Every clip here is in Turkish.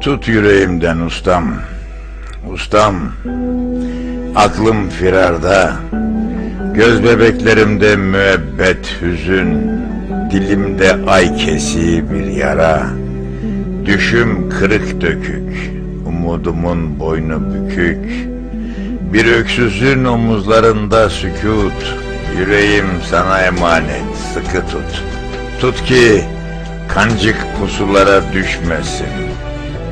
Tut yüreğimden ustam, ustam. Aklım firarda, göz bebeklerimde müebbet hüzün, dilimde ay kesi bir yara. Düşüm kırık dökük, umudumun boynu bükük. Bir öksüzün omuzlarında sükut, yüreğim sana emanet, sıkı tut. Tut ki kancık pusulara düşmesin.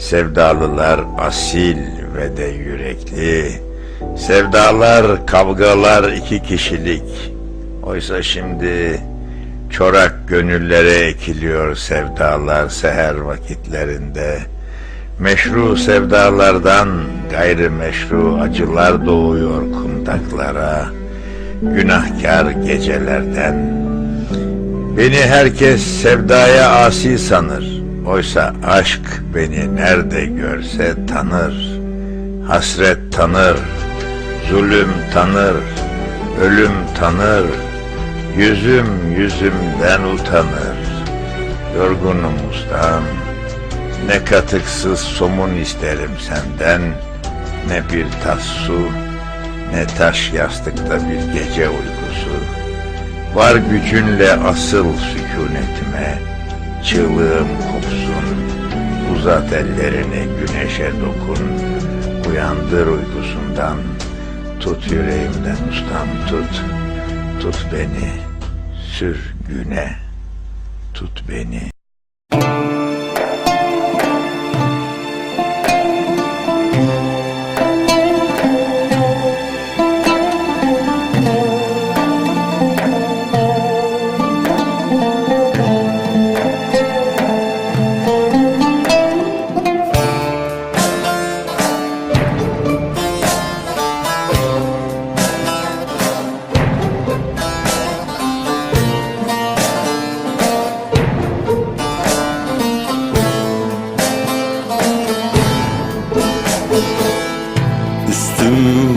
Sevdalılar asil ve de yürekli, sevdalar kavgalar iki kişilik. Oysa şimdi çorak gönüllere ekiliyor sevdalar seher vakitlerinde. Meşru sevdalardan gayrimeşru acılar doğuyor kundaklara. Günahkar gecelerden. Beni herkes sevdaya asi sanır. Oysa aşk beni nerede görse tanır. Hasret tanır, zulüm tanır, ölüm tanır. Yüzüm yüzümden utanır. Yorgunum ustam. Ne katıksız somun isterim senden, ne bir tas su, ne taş yastıkta bir gece uykusu. Var gücünle asıl sükunetime, çığlığım uzat ellerini güneşe dokun, uyandır uykusundan, tut yüreğimden ustam tut, tut beni, sür güne, tut beni.